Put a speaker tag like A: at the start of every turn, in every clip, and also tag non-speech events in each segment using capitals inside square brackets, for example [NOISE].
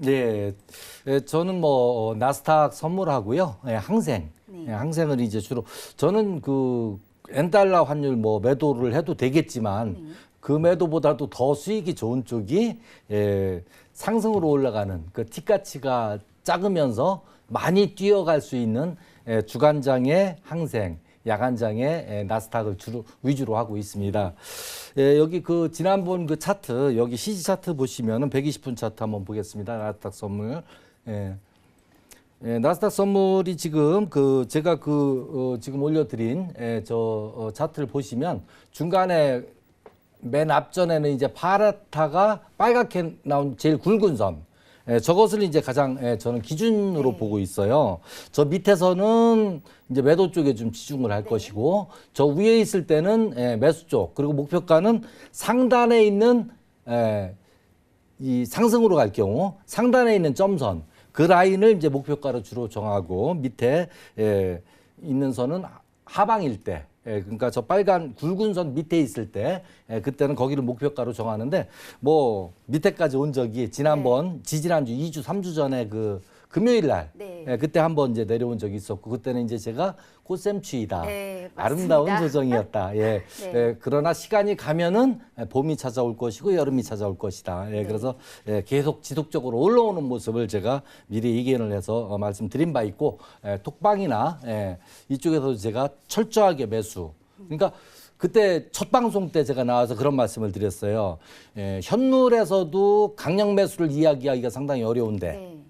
A: 네, 예, 저는 뭐 어, 나스닥 선물하고요, 예, 항생,
B: 네.
A: 예, 항생을 이제 주로 저는 그 엔달러 환율 뭐 매도를 해도 되겠지만
B: 네.
A: 그 매도보다도 더 수익이 좋은 쪽이 예, 상승으로 올라가는 그 티가치가 작으면서 많이 뛰어갈 수 있는 예, 주간장의 항생. 야간장의 예, 나스닥을 주로 위주로 하고 있습니다. 예, 여기 그 지난번 그 차트 여기 CG 차트 보시면은 120분 차트 한번 보겠습니다. 나스닥 선물. 예. 예, 나스닥 선물이 지금 그 제가 그 어, 지금 올려드린 예, 저 어, 차트를 보시면 중간에 맨 앞전에는 이제 파랗다가 빨갛게 나온 제일 굵은 선. 예, 저것을 이제 가장 예, 저는 기준으로
B: 네.
A: 보고 있어요. 저 밑에서는 이제 매도 쪽에 좀 집중을 할 것이고 저 위에 있을 때는 예, 매수 쪽 그리고 목표가는 상단에 있는 예, 이 상승으로 갈 경우 상단에 있는 점선 그 라인을 이제 목표가로 주로 정하고 밑에 예, 있는 선은 하방일 때 예, 그러니까 저 빨간 굵은 선 밑에 있을 때 예, 그때는 거기를 목표가로 정하는데 뭐 밑에까지 온 적이 지난번 지지난주 2주 3주 전에 그 금요일 날
B: 네.
A: 예, 그때 한번 이제 내려온 적이 있었고 그때는 이제 제가 꽃샘추위다
B: 네,
A: 아름다운. 조정이었다. 예. [LAUGHS]
B: 네.
A: 예, 그러나 시간이 가면은 봄이 찾아올 것이고 여름이 찾아올 것이다.
B: 네.
A: 예, 그래서 예, 계속 지속적으로 올라오는 모습을 제가 미리 예견을 해서 어, 말씀드린 바 있고 예, 톡방이나 예, 이쪽에서도 제가 철저하게 매수. 그러니까 그때 첫 방송 때 제가 나와서 그런 말씀을 드렸어요. 예, 현물에서도 강력 매수를 이야기하기가 상당히 어려운데
B: 네.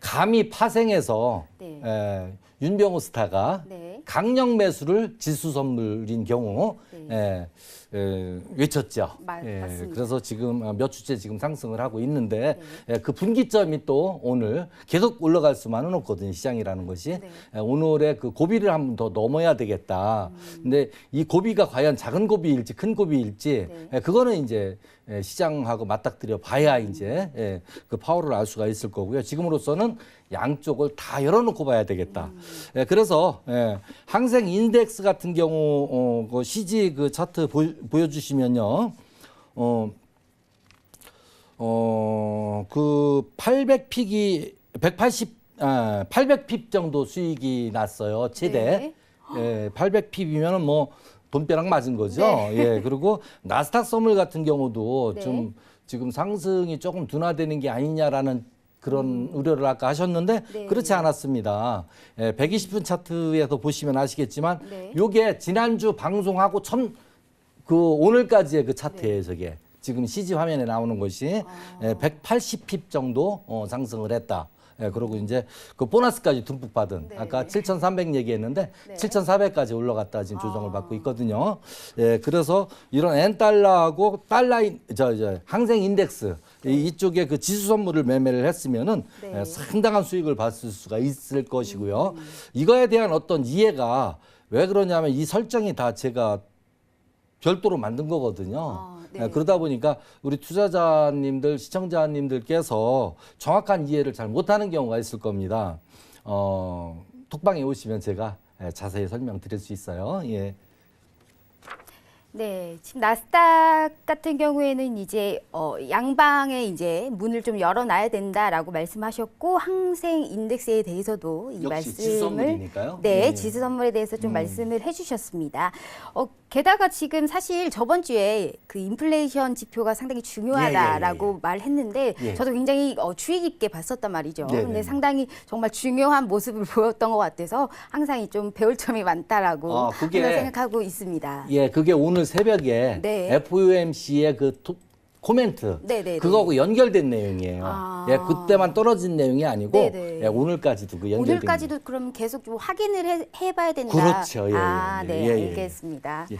A: 감히 파생해서
B: 네.
A: 에, 윤병호 스타가
B: 네.
A: 강력 매수를 지수 선물인 경우 에, 에, 외쳤죠.
B: 말-
A: 예,
B: 맞습니다.
A: 그래서 지금 어, 몇 주째 지금 상승을 하고 있는데
B: 네.
A: 에, 그 분기점이 또 오늘 계속 올라갈 수만은 없거든요. 시장이라는 것이
B: 네.
A: 에, 오늘의 그 고비를 한 번 더 넘어야 되겠다.
B: 음.
A: 근데 이 고비가 과연 작은 고비일지 큰 고비일지
B: 네.
A: 에, 그거는 이제 에, 시장하고 맞닥뜨려 봐야
B: 음.
A: 이제 예, 그 파워를 알 수가 있을 거고요. 지금으로서는 양쪽을 다 열어놓고 봐야 되겠다.
B: 음.
A: 예, 그래서 예, 항생 인덱스 같은 경우 어, 그 CG 그 차트 보, 보여주시면요. 어, 어, 그 800픽이 180, 아, 800핍 정도 수익이 났어요. 최대. 예, 800핍이면은 뭐 돈벼락 맞은 거죠.
B: 네.
A: 예, 그리고 나스닥 선물 같은 경우도
B: 네.
A: 좀 지금 상승이 조금 둔화되는 게 아니냐라는 그런 우려를 아까 하셨는데
B: 음. 네.
A: 그렇지 않았습니다. 예, 120분 차트에서 보시면 아시겠지만
B: 네.
A: 요게 지난주 방송하고 천 그 오늘까지의 그 차트예요,
B: 네.
A: 저게. 지금 CG 화면에 나오는 것이
B: 아.
A: 예, 180핍 정도 어, 상승을 했다. 예, 그리고 이제 그 보너스까지 듬뿍 받은
B: 네.
A: 아까 7,300 얘기했는데
B: 네.
A: 7,400까지 올라갔다 지금 조정을
B: 아.
A: 받고 있거든요. 예, 그래서 이런 N 달러하고 달러 인 저, 저 항생 인덱스 이, 이쪽에 그 지수 선물을 매매를 했으면은
B: 네.
A: 예, 상당한 수익을 받을 수가 있을 것이고요.
B: 음.
A: 이거에 대한 어떤 이해가 왜 그러냐면 이 설정이 다 제가 별도로 만든 거거든요.
B: 아, 네.
A: 예, 그러다 보니까 우리 투자자님들, 시청자님들께서 정확한 이해를 잘 못하는 경우가 있을 겁니다. 어, 톡방에 오시면 제가 예, 자세히 설명드릴 수 있어요. 예.
B: 네, 지금 나스닥 같은 경우에는 이제 어, 양방에 이제 문을 좀 열어놔야 된다라고 말씀하셨고 항생 인덱스에 대해서도 이
A: 지수
B: 말씀을
A: 선물이니까요.
B: 네,
A: 예.
B: 지수 선물에 대해서 좀
A: 음.
B: 말씀을 해주셨습니다. 어, 게다가 지금 사실 저번 주에 그 인플레이션 지표가 상당히 중요하다라고
A: 예, 예, 예.
B: 말했는데
A: 예.
B: 저도 굉장히 어, 주의 깊게 봤었단 말이죠.
A: 네, 네,
B: 근데
A: 네.
B: 상당히 정말 중요한 모습을 [LAUGHS] 보였던 것 같아서 항상 좀 배울 점이 많다라고
A: 아, 그게-
B: 생각하고 있습니다.
A: 예, 그게 오늘 새벽에
B: 네.
A: FOMC의 그 토- 코멘트
B: 네, 네,
A: 그거하고 연결된 내용이에요.
B: 아.
A: 예, 그때만 떨어진 내용이 아니고
B: 네, 네.
A: 예, 오늘까지도 그 연결된
B: 오늘까지도 그럼 계속 좀 확인을 해, 해봐야 된다.
A: 그렇죠. 예,
B: 아,
A: 예,
B: 네,
A: 예, 예.
B: 알겠습니다.
A: 예.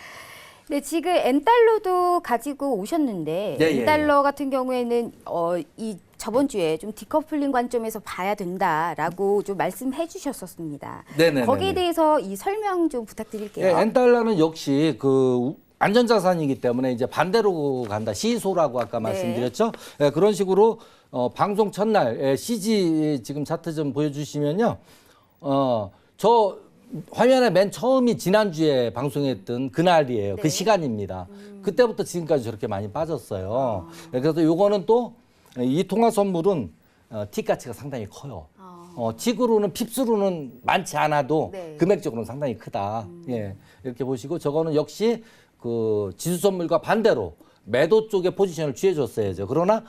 B: 네, 지금 엔달러도 가지고 오셨는데
A: 예, 예,
B: 엔달러 같은 경우에는 어, 이 저번 주에 좀 디커플링 관점에서 봐야 된다라고 좀 말씀해 주셨었습니다.
A: 네네네네.
B: 거기에 대해서 이 설명 좀 부탁드릴게요.
A: 예, 엔달러는 역시 그 안전자산이기 때문에 이제 반대로 간다. 시소라고 아까
B: 네.
A: 말씀드렸죠. 예, 그런 식으로 어, 방송 첫날 예, CG 지금 차트 좀 보여주시면요. 어, 저 화면에 맨 처음이 지난주에 방송했던 그날이에요.
B: 네.
A: 그 시간입니다. 그때부터 지금까지 저렇게 많이 빠졌어요. 예, 그래서 요거는 또 이 통화 선물은 어, 티 가치가 상당히 커요. 어, 틱으로는 핍스로는 많지 않아도
B: 네.
A: 금액적으로는 상당히 크다. 예. 이렇게 보시고 저거는 역시 그 지수 선물과 반대로 매도 쪽에 포지션을 취해줬어야죠. 그러나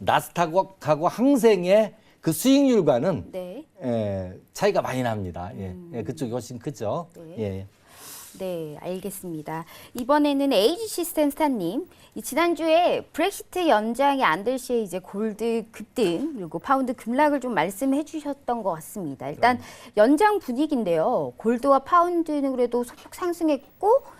A: 나스닥하고 항생의 그 수익률과는
B: 네.
A: 예, 차이가 많이 납니다. 예. 예, 그쪽이 훨씬 크죠.
B: 네.
A: 예.
B: 네, 알겠습니다. 이번에는 에이지 시스템 스타님, 이 지난주에 브렉시트 연장이 안 될 시에 이제 골드 급등 그리고 파운드 급락을 좀 말씀해 주셨던 것 같습니다. 일단 연장 분위기인데요. 골드와 파운드는 그래도 소폭 상승했고 이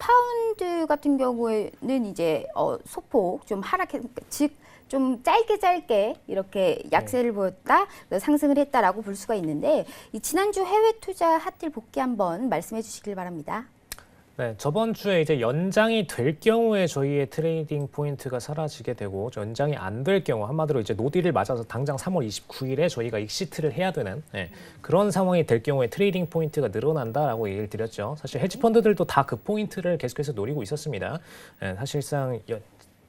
B: 파운드 같은 경우에는 이제 어, 소폭 좀 하락했, 즉 좀 짧게 짧게 이렇게 약세를 보였다, 그래서 상승을 했다라고 볼 수가 있는데 이 지난주 해외 투자 핫딜 복귀 한번 말씀해 주시길 바랍니다.
C: 네, 저번 주에 이제 연장이 될 경우에 저희의 트레이딩 포인트가 사라지게 되고 연장이 안 될 경우 한마디로 이제 노딜을 맞아서 당장 3월 29일에 저희가 익시트를 해야 되는 예, 그런 상황이 될 경우에 트레이딩 포인트가 늘어난다라고 얘기를 드렸죠. 사실 헤지 펀드들도 다 그 포인트를 계속해서 노리고 있었습니다. 예, 사실상 연-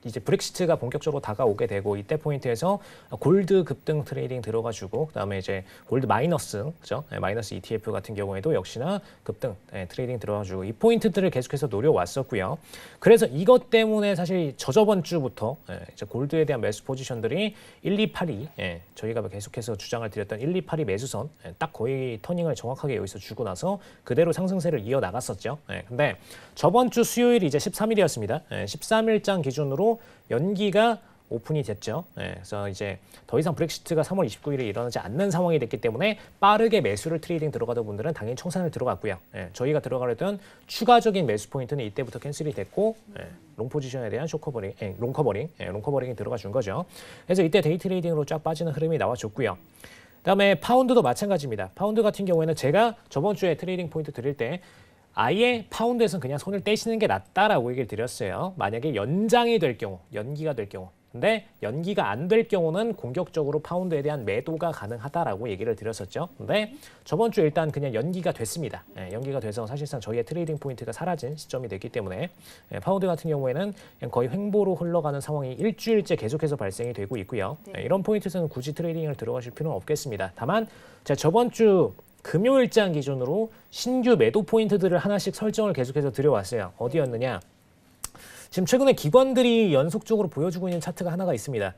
C: 이제 브렉시트가 본격적으로 다가오게 되고 이때 포인트에서 골드 급등 트레이딩 들어가지고 그다음에 이제 골드 마이너스 그죠 네, 마이너스 ETF 같은 경우에도 역시나 급등 네, 트레이딩 들어가지고 이 포인트들을 계속해서 노려왔었고요. 그래서 이것 때문에 사실 저저번 주부터 예, 이제 골드에 대한 매수 포지션들이 1, 2, 8, 2 예, 저희가 계속해서 주장을 드렸던 1, 2, 8, 2 매수선 예, 딱 거의 터닝을 정확하게 여기서 주고 나서 그대로 상승세를 이어 나갔었죠. 예, 근데 저번 주 수요일이 이제 13일이었습니다. 예, 13일장 기준으로 연기가 오픈이 됐죠. 예, 그래서 이제 더 이상 브렉시트가 3월 29일에 일어나지 않는 상황이 됐기 때문에 빠르게 매수를 트레이딩 들어가던 분들은 당연히 청산을 들어갔고요. 예, 저희가 들어가려던 추가적인 매수 포인트는 이때부터 캔슬이 됐고 예, 롱 포지션에 대한 쇼커버링, 예, 롱 커버링, 예, 롱 커버링이 들어가 준 거죠. 그래서 이때 데이 트레이딩으로 쫙 빠지는 흐름이 나와줬고요. 그다음에 파운드도 마찬가지입니다. 파운드 같은 경우에는 제가 저번 주에 트레이딩 포인트 드릴 때 아예 파운드에서는 그냥 손을 떼시는 게 낫다라고 얘기를 드렸어요. 만약에 연장이 될 경우, 연기가 될 경우. 근데 연기가 안 될 경우는 공격적으로 파운드에 대한 매도가 가능하다라고 얘기를 드렸었죠. 근데 저번 주에 일단 그냥 연기가 됐습니다. 예, 연기가 돼서 사실상 저희의 트레이딩 포인트가 사라진 시점이 됐기 때문에 예, 파운드 같은 경우에는 그냥 거의 횡보로 흘러가는 상황이 일주일째 계속해서 발생이 되고 있고요. 예, 이런 포인트에서는 굳이 트레이딩을 들어가실 필요는 없겠습니다. 다만 제가 저번 주 금요일장 기준으로 신규 매도 포인트들을 하나씩 설정을 계속해서 드려왔어요. 어디였느냐? 지금 최근에 기관들이 연속적으로 보여주고 있는 차트가 하나가 있습니다.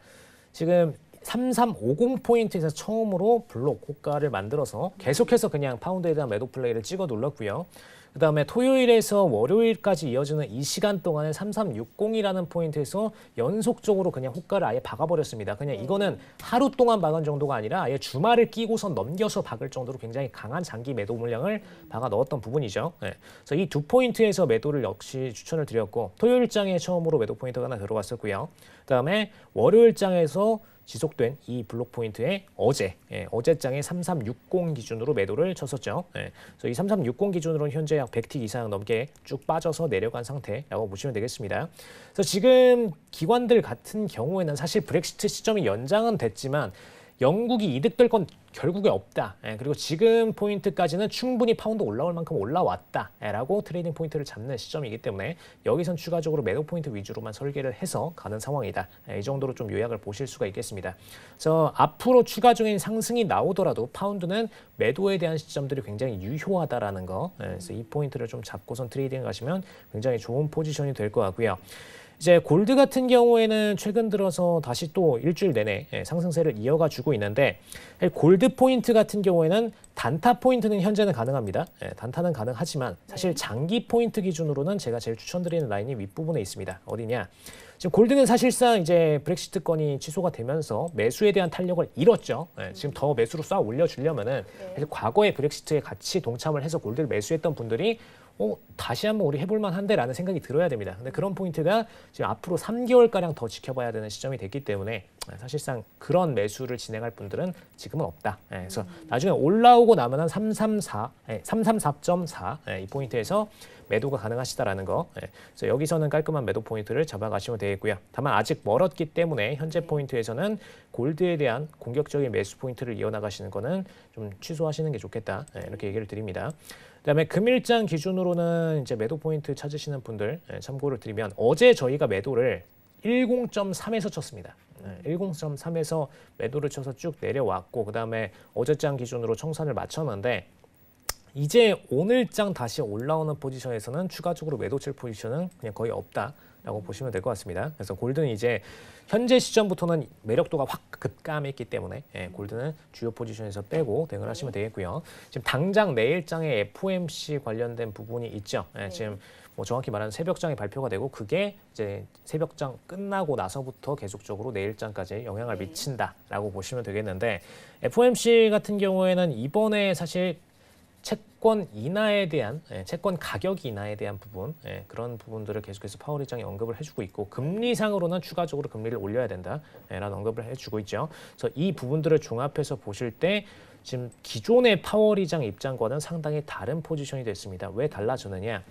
C: 지금 3350 포인트에서 처음으로 블록 호가를 만들어서 계속해서 그냥 파운드에 대한 매도 플레이를 찍어 눌렀고요. 그다음에 토요일에서 월요일까지 이어지는 이 시간 동안에 3360이라는 포인트에서 연속적으로 그냥 호가를 아예 박아버렸습니다. 그냥 이거는 하루 동안 박은 정도가 아니라 아예 주말을 끼고서 넘겨서 박을 정도로 굉장히 강한 장기 매도 물량을 박아 넣었던 부분이죠. 네. 그래서 이 두 포인트에서 매도를 역시 추천을 드렸고 토요일장에 처음으로 매도 포인트가 하나 들어갔었고요. 그다음에 월요일장에서 지속된 이 블록 포인트에 어제 예, 어제장에 3360 기준으로 매도를 쳤었죠. 예, 그래서 이 3360 기준으로는 현재 약 100틱 이상 넘게 쭉 빠져서 내려간 상태라고 보시면 되겠습니다. 그래서 지금 기관들 같은 경우에는 사실 브렉시트 시점이 연장은 됐지만 영국이 이득될 건 결국에 없다. 예, 그리고 지금 포인트까지는 충분히 파운드 올라올 만큼 올라왔다라고 트레이딩 포인트를 잡는 시점이기 때문에 여기선 추가적으로 매도 포인트 위주로만 설계를 해서 가는 상황이다. 예, 이 정도로 좀 요약을 보실 수가 있겠습니다. 그래서 앞으로 추가적인 상승이 나오더라도 파운드는 매도에 대한 시점들이 굉장히 유효하다라는 거. 예, 그래서 이 포인트를 좀 잡고선 트레이딩 가시면 굉장히 좋은 포지션이 될 것 같고요. 이제 골드 같은 경우에는 최근 들어서 다시 또 일주일 내내 예, 상승세를 이어가 주고 있는데 골드 포인트 같은 경우에는 단타 포인트는 현재는 가능합니다. 예, 단타는 가능하지만 사실 장기 포인트 기준으로는 제가 제일 추천드리는 라인이 윗부분에 있습니다. 어디냐? 지금 골드는 사실상 이제 브렉시트 건이 취소가 되면서 매수에 대한 탄력을 잃었죠. 예, 지금 더 매수로 쏴 올려주려면은 사실 과거에 브렉시트에 같이 동참을 해서 골드를 매수했던 분들이 어, 다시 한번 우리 해볼 만 한데라는 생각이 들어야 됩니다. 근데 그런 포인트가 지금 앞으로 3개월가량 더 지켜봐야 되는 시점이 됐기 때문에 사실상 그런 매수를 진행할 분들은 지금은 없다. 예, 그래서 나중에 올라오고 나면 한 334, 예, 334.4 예, 이 포인트에서 매도가 가능하시다라는 거. 예, 그래서 여기서는 깔끔한 매도 포인트를 잡아가시면 되겠고요. 다만 아직 멀었기 때문에 현재 포인트에서는 골드에 대한 공격적인 매수 포인트를 이어나가시는 거는 좀 취소하시는 게 좋겠다. 예, 이렇게 얘기를 드립니다. 그다음에 금일장 기준으로는 이제 매도 포인트 찾으시는 분들 예, 참고를 드리면 어제 저희가 매도를 10.3에서 쳤습니다. 10.3에서 매도를 쳐서 쭉 내려왔고 그다음에 어제장 기준으로 청산을 마쳤는데 이제 오늘장 다시 올라오는 포지션에서는 추가적으로 매도 칠 포지션은 그냥 거의 없다 라고 보시면 될 것 같습니다. 그래서 골드는 이제 현재 시점부터는 매력도가 확 급감했기 때문에 예, 골드는 주요 포지션에서 빼고 대응을 하시면 되겠고요. 지금 당장 내일장에 FOMC 관련된 부분이 있죠. 예, 지금 뭐 정확히 말하면 새벽장에 발표가 되고 그게 이제 새벽장 끝나고 나서부터 계속적으로 내일장까지 영향을 미친다라고 보시면 되겠는데 FOMC 같은 경우에는 이번에 사실 채권 인하에 대한 예, 채권 가격 인하에 대한 부분 예, 그런 부분들을 계속해서 파월 의장이 언급을 해주고 있고 금리상으로는 추가적으로 금리를 올려야 된다라는 언급을 해주고 있죠. 그래서 이 부분들을 종합해서 보실 때 지금 기존의 파월 의장 입장과는 상당히 다른 포지션이 됐습니다. 왜 달라졌느냐?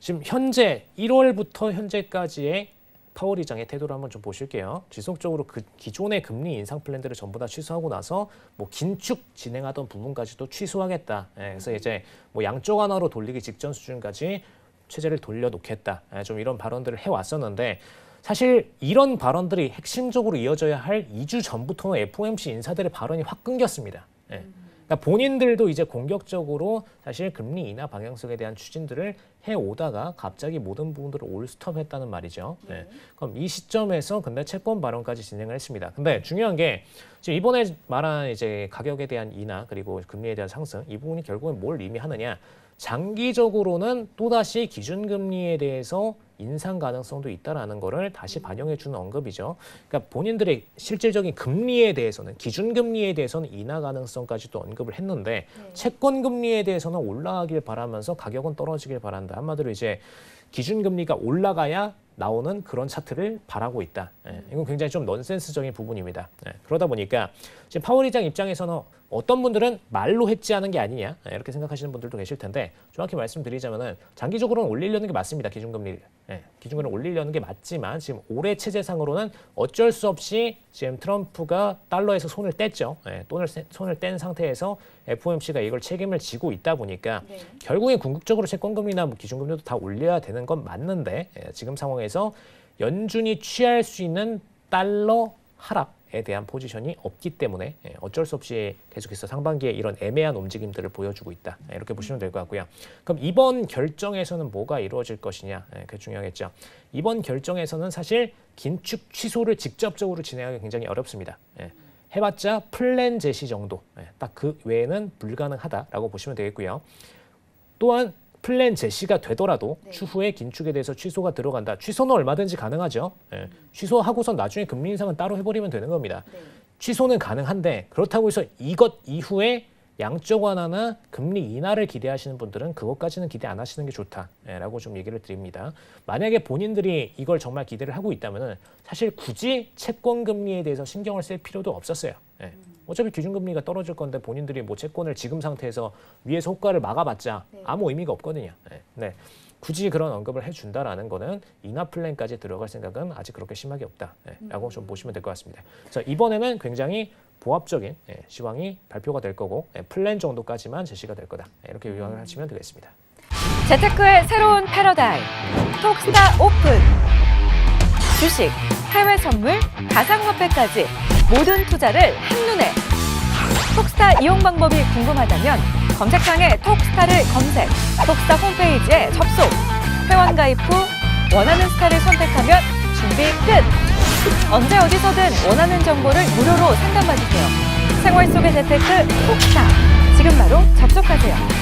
C: 지금 현재 1월부터 현재까지의 파월 의장의 태도를 한번 좀 보실게요. 지속적으로 그 기존의 금리 인상 플랜들을 전부 다 취소하고 나서 뭐 긴축 진행하던 부분까지도 취소하겠다. 예, 그래서 이제 뭐 양쪽 하나로 돌리기 직전 수준까지 체제를 돌려놓겠다. 예, 좀 이런 발언들을 해왔었는데 사실 이런 발언들이 핵심적으로 이어져야 할 2주 전부터는 FOMC 인사들의 발언이 확 끊겼습니다. 예. 그러니까 본인들도 이제 공격적으로 사실 금리 인하 방향성에 대한 추진들을 해 오다가 갑자기 모든 부분들을 올스톱했다는 말이죠. 네. 그럼 이 시점에서 근데 채권 발언까지 진행을 했습니다. 근데 중요한 게 지금 이번에 말한 이제 가격에 대한 인하 그리고 금리에 대한 상승 이 부분이 결국엔 뭘 의미하느냐? 장기적으로는 또다시 기준금리에 대해서 인상 가능성도 있다라는 거를 다시 반영해 주는 언급이죠. 그러니까 본인들의 실질적인 금리에 대해서는 기준 금리에 대해서는 인하 가능성까지도 언급을 했는데 채권 금리에 대해서는 올라가길 바라면서 가격은 떨어지길 바란다. 한마디로 이제 기준 금리가 올라가야 나오는 그런 차트를 바라고 있다. 예, 이건 굉장히 좀 넌센스적인 부분입니다. 예, 그러다 보니까 지금 파월 의장 입장에서는 어떤 분들은 말로 했지하는 게 아니냐 예, 이렇게 생각하시는 분들도 계실 텐데 정확히 말씀드리자면은 장기적으로는 올리려는 게 맞습니다. 기준금리를 예, 기준금리를 올리려는 게 맞지만 지금 올해 체제상으로는 어쩔 수 없이 지금 트럼프가 달러에서 손을 뗐죠. 예, 돈을 세- 손을 뗀 상태에서 FOMC가 이걸 책임을 지고 있다 보니까 결국엔 궁극적으로 채권금리나 뭐 기준금리도 다 올려야 되는 건 맞는데 예, 지금 상황에 서 연준이 취할 수 있는 달러 하락에 대한 포지션이 없기 때문에 예, 어쩔 수 없이 계속해서 상반기에 이런 애매한 움직임들을 보여주고 있다 예, 이렇게 보시면 될 것 같고요. 그럼 이번 결정에서는 뭐가 이루어질 것이냐 예, 그게 중요하겠죠. 이번 결정에서는 사실 긴축 취소를 직접적으로 진행하기 굉장히 어렵습니다. 예. 해봤자 플랜 제시 정도, 딱 그 외에는 불가능하다라고 보시면 되겠고요. 또한 플랜 제시가 되더라도 추후에 긴축에 대해서 취소가 들어간다. 취소는 얼마든지 가능하죠. 예. 취소하고선 나중에 금리 인상은 따로 해버리면 되는 겁니다. 취소는 가능한데 그렇다고 해서 이것 이후에 양적 완화나 금리 인하를 기대하시는 분들은 그것까지는 기대 안 하시는 게 좋다라고 좀 얘기를 드립니다. 만약에 본인들이 이걸 정말 기대를 하고 있다면은 사실 굳이 채권 금리에 대해서 신경을 쓸 필요도 없었어요. 예. 어차피 기준금리가 떨어질 건데 본인들이 뭐 채권을 지금 상태에서 위에서 호가를 막아봤자 아무 의미가 없거든요. 네. 네. 굳이 그런 언급을 해준다라는 거는 인하 플랜까지 들어갈 생각은 아직 그렇게 심하게 없다라고 좀 보시면 될 것 같습니다. 그래서 이번에는 굉장히 보합적인 예, 시황이 발표가 될 거고 예, 플랜 정도까지만 제시가 될 거다 이렇게 요약을 하시면 되겠습니다.
D: 재테크의 새로운 패러다임. 톡스타 오픈. 주식, 해외 선물, 가상화폐까지 모든 투자를 한눈에. 톡스타 이용 방법이 궁금하다면 검색창에 톡스타를 검색, 톡스타 홈페이지에 접속. 회원 가입 후 원하는 스타를 선택하면 준비 끝. 언제 어디서든 원하는 정보를 무료로 상담받으세요. 생활 속의 재테크 톡스타. 지금 바로 접속하세요.